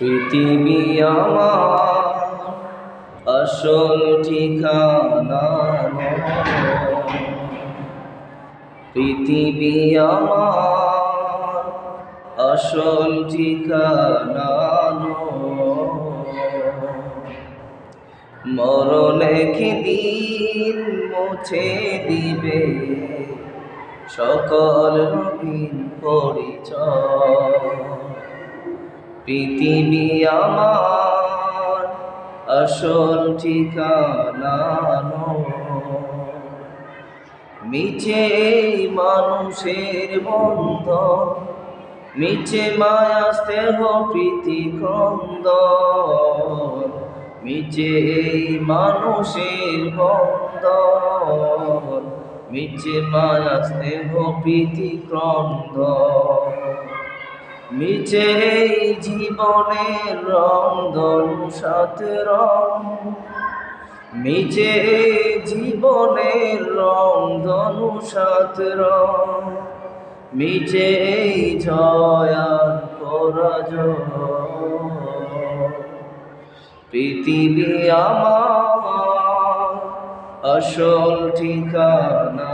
পৃথিবী আমার আসল ঠিকানা পৃথিবী আমার আসল ঠিকানা নয়। মরণে কি দিন মুছে দিবে সকল রঙিন পরিচয় পৃথিবী আমার আসল ঠিকানা। মিছে মানুষের বন্ধ মিছে মায়া স্নেহ প্রীতি ক্রন্দ মিছে এই মানুষের বন্ধ মিছে মায়া স্নেহ প্রীতি ক্রন্দ মিছে জীবনের রং ধনু রং মিছে জীবনের রং ধনু রং মিছে এই জয় আর পরাজয়। পৃথিবী আমার আসল ঠিকানা।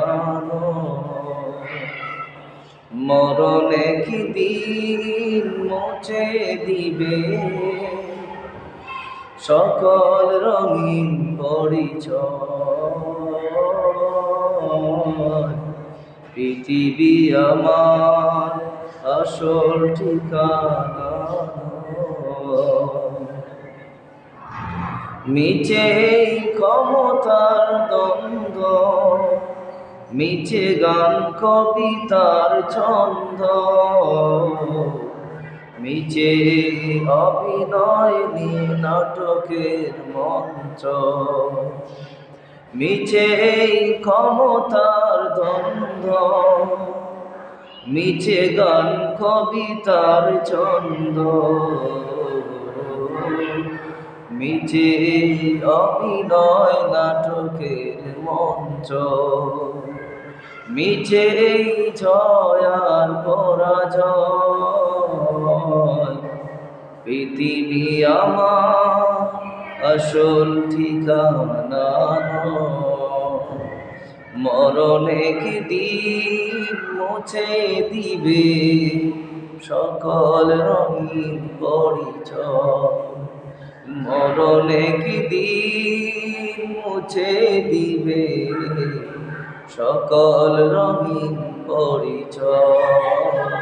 মরণে কি দিন মুছে দিবে সকল রঙিন পরিচয় পৃথিবী আমার আসল ঠিকানা। মিছে ক্ষমতার দ্বন্দ্ব মিছে গান কবিতার ছন্দ। মিছে অভিনয় নিয়ে নাটকের মঞ্চ। মিছে ক্ষমতার দ্বন্দ্ব। মিছে গান কবিতার ছন্দ। মিছে অভিনয় নাটকের মঞ্চ। মিছে এই জয় আর পরাজয়। পৃথিবী আমার আসল ঠিকানা। মরণে কি দিন মুছে দিবে? সকল রঙিন পরিচয়। মরণে কি দিন মুছে দিবে? সকল রঙিন পরিচয়।